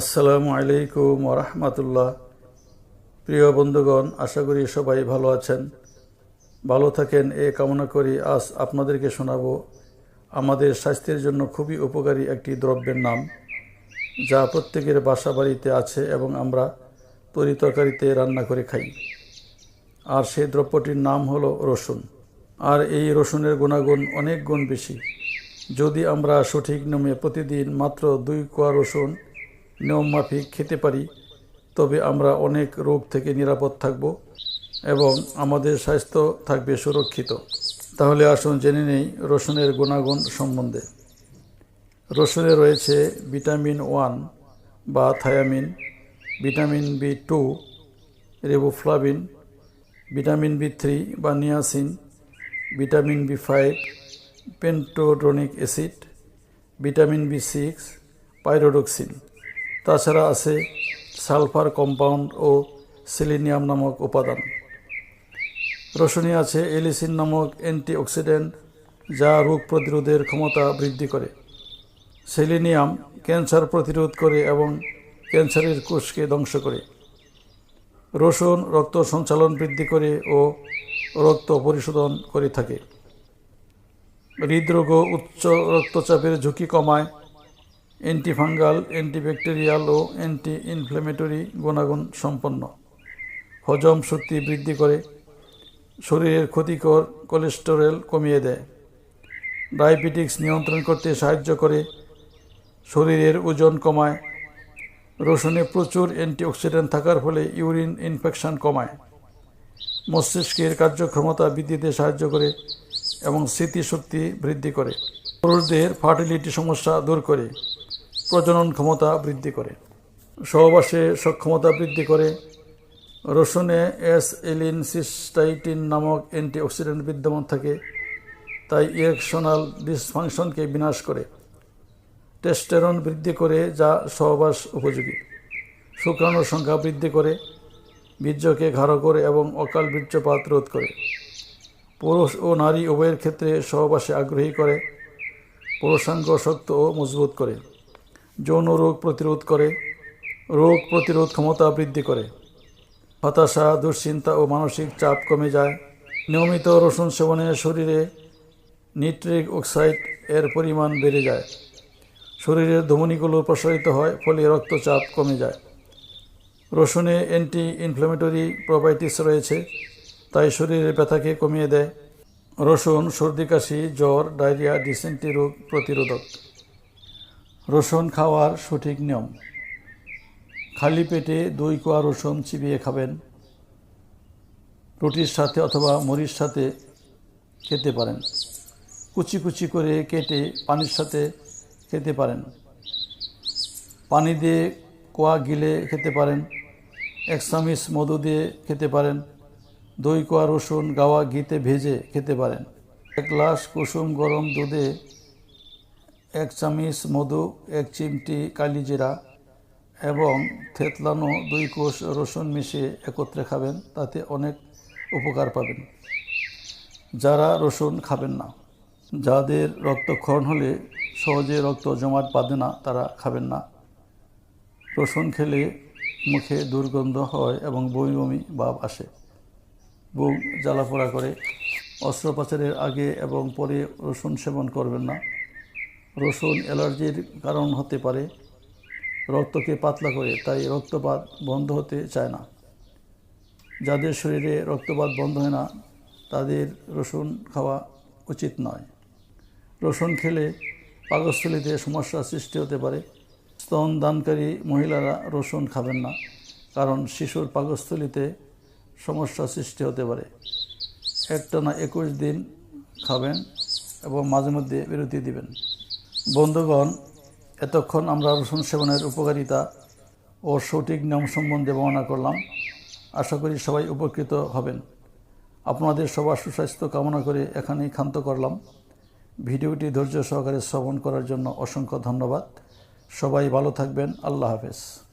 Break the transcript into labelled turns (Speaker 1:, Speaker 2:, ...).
Speaker 1: আসসালামু আলাইকুম ওরহমতুল্লাহ প্রিয় বন্ধুগণ, আশা করি সবাই ভালো আছেন। ভালো থাকেন, এ কামনা করি আজ আপনাদেরকে শোনাবো আমাদের স্বাস্থ্যের জন্য খুবই উপকারী একটি দ্রব্যের নাম, যা প্রত্যেকের বাসা বাড়িতে আছে এবং আমরা তরি তরকারিতে রান্না করে খাই। আর সেই দ্রব্যটির নাম হলো রসুন। আর এই রসুনের গুণাগুণ অনেক গুণ বেশি। যদি আমরা সঠিক নিয়মে প্রতিদিন মাত্র দুই কোয়া রসুন নিয়ম মাফিক খেতে পারি, তবে আমরা অনেক রোগ থেকে নিরাপদ থাকব এবং আমাদের স্বাস্থ্য থাকবে সুরক্ষিত। তাহলে আসুন জেনে নেই রসুনের গুণাগুণ সম্বন্ধে। রসুনে রয়েছে ভিটামিন ওয়ান বা thiamine, vitamin B two, riboflavin, vitamin B three বা niacin, vitamin B five, pantothenic acid, vitamin B six, pyridoxine. তাছাড়া আছে সালফার কম্পাউন্ড ও সেলিনিয়াম নামক উপাদান। রসুনে আছে এলিসিন নামক অ্যান্টিঅক্সিডেন্ট যা রোগ প্রতিরোধের ক্ষমতা বৃদ্ধি করে। সেলিনিয়াম ক্যান্সার প্রতিরোধ করে এবং ক্যান্সারের কোষকে ধ্বংস করে। রসুন রক্ত সঞ্চালন বৃদ্ধি করে ও রক্ত পরিশোধন করে থাকে। হৃদরোগ উচ্চ রক্তচাপের ঝুঁকি কমায় অ্যান্টিফাঙ্গাল অ্যান্টিব্যাকটেরিয়াল ও অ্যান্টি ইনফ্লেমেটরি গুণাগুণ সম্পন্ন। হজম শক্তি বৃদ্ধি করে, শরীরের ক্ষতিকর কোলেস্টেরল কমিয়ে দেয়। ডায়াবেটিক্স নিয়ন্ত্রণ করতে সাহায্য করে, শরীরের ওজন কমায়। রসুনে প্রচুর অ্যান্টিঅক্সিডেন্ট থাকার ফলে ইউরিন ইনফেকশন কমায়। মস্তিষ্কের কার্যক্ষমতা বৃদ্ধিতে সাহায্য করে এবং স্মৃতিশক্তি বৃদ্ধি করে। পুরুষদের ফার্টিলিটি সমস্যা দূর করে। প্রজনন ক্ষমতা বৃদ্ধি করে। সহবাসে সক্ষমতা বৃদ্ধি করে। রসুনে এস এলিন সিস্টাইটিন নামক অ্যান্টিঅক্সিডেন্ট বিদ্যমান থাকে, তাই ইরেকশনাল ডিসফাংশনকে বিনাশ করে। টেস্টেরন বৃদ্ধি করে, যা সহবাস উপযোগী। শুক্রাণুর সংখ্যা বৃদ্ধি করে, বীর্যকে ঘাড়ো করে এবং অকাল বীর্যপাত রোধ করে। পুরুষ ও নারী উভয়ের ক্ষেত্রে সহবাসে আগ্রহী করে, পুরুষাঙ্গ শক্ত ও মজবুত করে। যৌন রোগ প্রতিরোধ করে, রোগ প্রতিরোধ ক্ষমতা বৃদ্ধি করে। হতাশা, দুশ্চিন্তা ও মানসিক চাপ কমে যায়। নিয়মিত রসুন সেবনে শরীরে নিট্রিক অক্সাইড এর পরিমাণ বেড়ে যায়। শরীরের ধমনীগুলো প্রসারিত হয়, ফলে রক্তচাপ কমে যায়। রসুনে অ্যান্টি ইনফ্লেমেটরি প্রোবায়োটিক্স রয়েছে, তাই শরীরের ব্যথাকে কমিয়ে দেয়। রসুন, সর্দি, কাশি, জ্বর, ডায়রিয়া, ডিসেন্টি রোগ প্রতিরোধক। রসুন খাওয়ার সঠিক নিয়ম। খালি পেটে দই, কোয়া, রসুন চিবিয়ে খাবেন। রুটির সাথে অথবা মুড়ির সাথে খেতে পারেন। কুচি কুচি করে কেটে পানির সাথে খেতে পারেন। পানি দিয়ে কোয়া গিলে খেতে পারেন। এক চামিচ মধু দিয়ে খেতে পারেন। দই, কোয়া, রসুন গাওয়া ঘিতে ভেজে খেতে পারেন। এক গ্লাস কুসুম গরম দুধে এক চামিচ মধু, এক চিমটি কালিজিরা এবং থেতলানো দুই কোষ রসুন মিশিয়ে একত্রে খাবেন, তাতে অনেক উপকার পাবেন। যারা রসুন খাবেন না, যাদের রক্তক্ষরণ হলে সহজে রক্ত জমাট বাঁধে না, তারা খাবেন না। রসুন খেলে মুখে দুর্গন্ধ হয় এবং বমি বমি ভাব আসে। বুক জ্বালাপোড়া করে। অস্ত্রোপচারের আগে এবং পরে রসুন সেবন করবেন না। রসুন অ্যালার্জির কারণ হতে পারে। রক্তকে পাতলা করে, তাই রক্তপাত বন্ধ হতে চায় না। যাদের শরীরে রক্তপাত বন্ধ হয় না, তাদের রসুন খাওয়া উচিত নয়। রসুন খেলে পাকস্থলিতে সমস্যা সৃষ্টি হতে পারে। স্তন দানকারী মহিলারা রসুন খাবেন না, কারণ শিশুর পাকস্থলিতে সমস্যা সৃষ্টি হতে পারে। একটানা একুশ দিন খাবেন এবং মাঝে মধ্যে বিরতি দিবেন। বন্ধুগণ, এতক্ষণ আমরা রসুন সেবনের উপকারিতা ও সঠিক নিয়ম সম্বন্ধে বর্ণনা করলাম। আশা করি সবাই উপকৃত হবেন। আপনাদের সবার সুস্বাস্থ্য কামনা করে এখানেই ক্ষান্ত করলাম। ভিডিওটি ধৈর্য সহকারে শ্রবণ করার জন্য অসংখ্য ধন্যবাদ। সবাই ভালো থাকবেন। আল্লাহ হাফেজ।